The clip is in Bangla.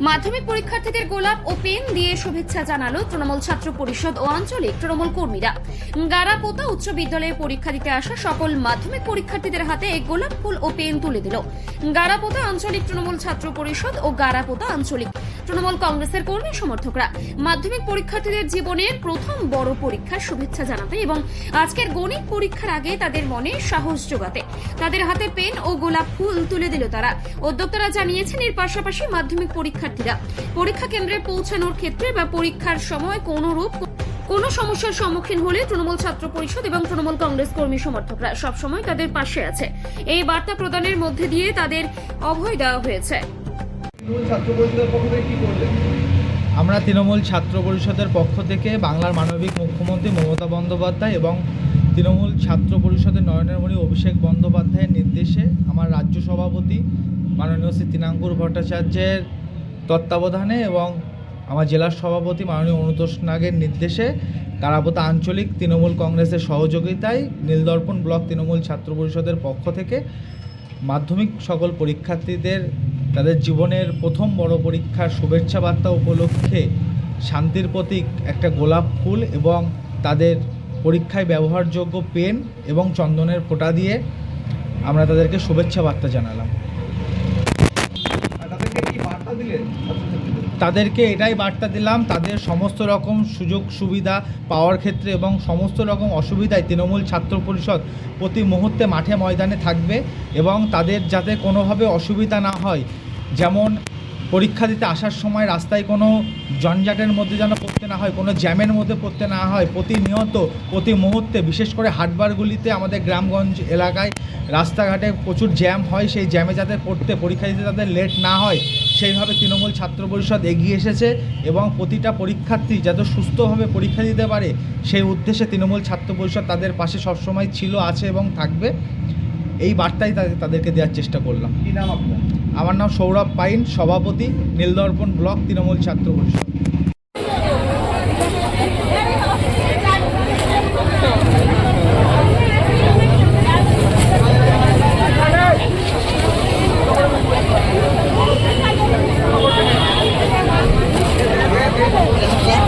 মাধ্যমিক পরীক্ষার্থীদের গোলাপ ও পেন দিয়ে শুভেচ্ছা জানালো তৃণমূল ছাত্র পরিষদ ও আঞ্চলিক তৃণমূল কর্মীরা। গারাপোতা উচ্চ বিদ্যালয়ে পরীক্ষা দিতে আসা সকল মাধ্যমিক পরীক্ষার্থীদের হাতে গোলাপ ফুল ও পেন তুলে দিল। গারাপোতা আঞ্চলিক তৃণমূল ছাত্র পরিষদ ও গারাপোতা আঞ্চলিক তৃণমূল কংগ্রেসের কর্মী সমর্থকরা। মাধ্যমিক পরীক্ষার্থীদের জীবনের প্রথম বড় পরীক্ষার শুভেচ্ছা জানাতে এবং আজকের গণিত পরীক্ষার আগে তাদের মনে সাহস যোগাতে তাদের হাতে পেন ও গোলাপ ফুল তুলে দিল তারা। উদ্যোক্তারা জানিয়েছেন, এর পাশাপাশি মাধ্যমিক পরীক্ষার্থীরা পরীক্ষা কেন্দ্রে পৌঁছানোর ক্ষেত্রে বা পরীক্ষার সময় কোনো রূপ কোনো সমস্যার সম্মুখীন হলে তৃণমূল ছাত্র পরিষদ এবং তৃণমূল কংগ্রেস কর্মী সমর্থকরা সবসময় তাদের পাশে আছে। এই বার্তা প্রদানের মধ্যে দিয়ে তাদের অভয় দেওয়া হয়েছে। তৃণমূল ছাত্র পরিষদের পক্ষ থেকে কি করলেন আমরা তৃণমূল ছাত্র পরিষদের পক্ষ থেকে বাংলার মানবিক মুখ্যমন্ত্রী মমতা বন্দ্যোপাধ্যায় এবং তৃণমূল ছাত্র পরিষদের নয়নেরমণি অভিষেক বন্দ্যোপাধ্যায়ের নির্দেশে আমার রাজ্য সভাপতি মাননীয় শ্রী তৃণাঙ্কুর ভট্টাচার্যের তত্ত্বাবধানে এবং আমার জেলার সভাপতি মাননীয় অনুতোষ নাগের নির্দেশে কারাপোতা আঞ্চলিক তৃণমূল কংগ্রেসের সহযোগিতায় নীলদর্পণ ব্লক তৃণমূল ছাত্র পরিষদের পক্ষ থেকে মাধ্যমিক সকল পরীক্ষার্থীদের তাদের জীবনের প্রথম বড় পরীক্ষার শুভেচ্ছা বার্তা উপলক্ষে শান্তির প্রতীক একটা গোলাপ ফুল এবং তাদের পরীক্ষায় ব্যবহারযোগ্য পেন এবং চন্দনের ফোঁটা দিয়ে আমরা তাদেরকে শুভেচ্ছা বার্তা জানালাম আর তাদেরকে কি বার্তা দিলেন ছাত্রছাত্রীদের তাদেরকে এটাই বার্তা দিলাম, তাদের সমস্ত রকম সুযোগ সুবিধা পাওয়ার ক্ষেত্রে এবং সমস্ত রকম অসুবিধায় তৃণমূল ছাত্র পরিষদ প্রতি মুহূর্তে মাঠে ময়দানে থাকবে এবং তাদের যাতে কোনোভাবে অসুবিধা না হয়। যেমন পরীক্ষা দিতে আসার সময় রাস্তায় কোনো জঞ্জাটের মধ্যে যেন পড়তে না হয়, কোনো জ্যামের মধ্যে পড়তে না হয়, প্রতিনিয়ত, প্রতি মুহূর্তে, বিশেষ করে হাটবারগুলিতে আমাদের গ্রামগঞ্জ এলাকায় রাস্তাঘাটে প্রচুর জ্যাম হয়, সেই জ্যামে যাতে পড়তে, পরীক্ষা দিতে তাদের লেট না হয়, সেইভাবে তৃণমূল ছাত্র পরিষদ এগিয়ে এসেছে এবং প্রতিটা পরীক্ষার্থী যাতে সুস্থভাবে পরীক্ষা দিতে পারে, সেই উদ্দেশ্যে তৃণমূল ছাত্র পরিষদ তাদের পাশে সবসময় ছিল, আছে এবং থাকবে। এই বার্তাই তাদের- তাদেরকে দেওয়ার চেষ্টা করলাম। কি নাম আপনার? আমার নাম সৌরভ পাইন সভাপতি নীলদর্পণ ব্লক তৃণমূল ছাত্র পরিষদ Yeah.